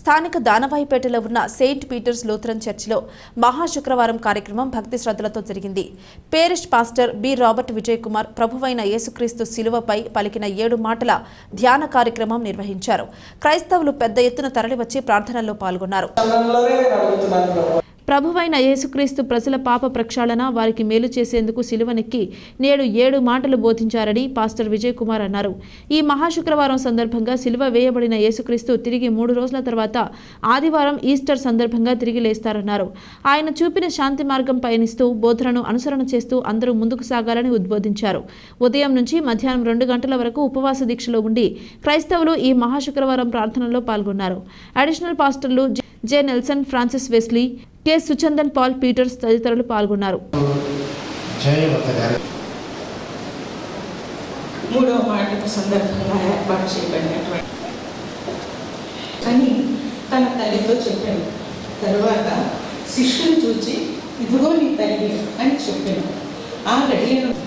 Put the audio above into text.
స్థానిక దానవాయిపేటలో ఉన్న Saint Peter's Lutheran చర్చిలో మహాశుక్రవారం కార్యక్రమం భక్తి శ్రద్ధలతో జరిగింది. Parish pastor B. Robert Vijay Kumar ప్రభువైన యేసుక్రీస్తు శిలువపై పలికిన ఏడు మాటల ధ్యాన కార్యక్రమం నిర్వహించారు. క్రైస్తవులు పెద్ద ఎత్తున తరలివచ్చి ప్రార్థనల్లో పాల్గొన్నారు. ప్రభువైన యేసుక్రీస్తు ప్రజల పాప ప్రక్షాళన వారికి మేలు చేసేందుకు సిలువనెక్కి నేడు ఏడు మాటలు బోధించారని పాస్టర్ విజయ్ కుమార్ అన్నారు. ఈ మహాశుక్రవారం సందర్భంగా సిలువ వేయబడిన యేసుక్రీస్తు తిరిగి మూడు రోజుల తర్వాత ఆదివారం ఈస్టర్ సందర్భంగా తిరిగి లేస్తారన్నారు. ఆయన చూపిన శాంతి మార్గం పయనిస్తూ బోధనను అనుసరణ చేస్తూ అందరూ ముందుకు సాగాలని ఉద్బోధించారు. ఉదయం నుంచి మధ్యాహ్నం రెండు గంటల వరకు ఉపవాస దీక్షలో ఉండి క్రైస్తవులు ఈ మహాశుక్రవారం ప్రార్థనలో పాల్గొన్నారు. అడిషనల్ పాస్టర్లు J- Nelson Francis Wesley K. Suchandan Paul Peters తదితరులు పాల్గొన్నారు. జయవత గారు సందర్భంగా ఏర్పాటు చేయబడినటువంటి అని తన తల్లితో చెప్పాను. తరువాత శిష్యుని చూచి ఇదిగో నీ తల్లి అని చెప్పాను. ఆ గడియను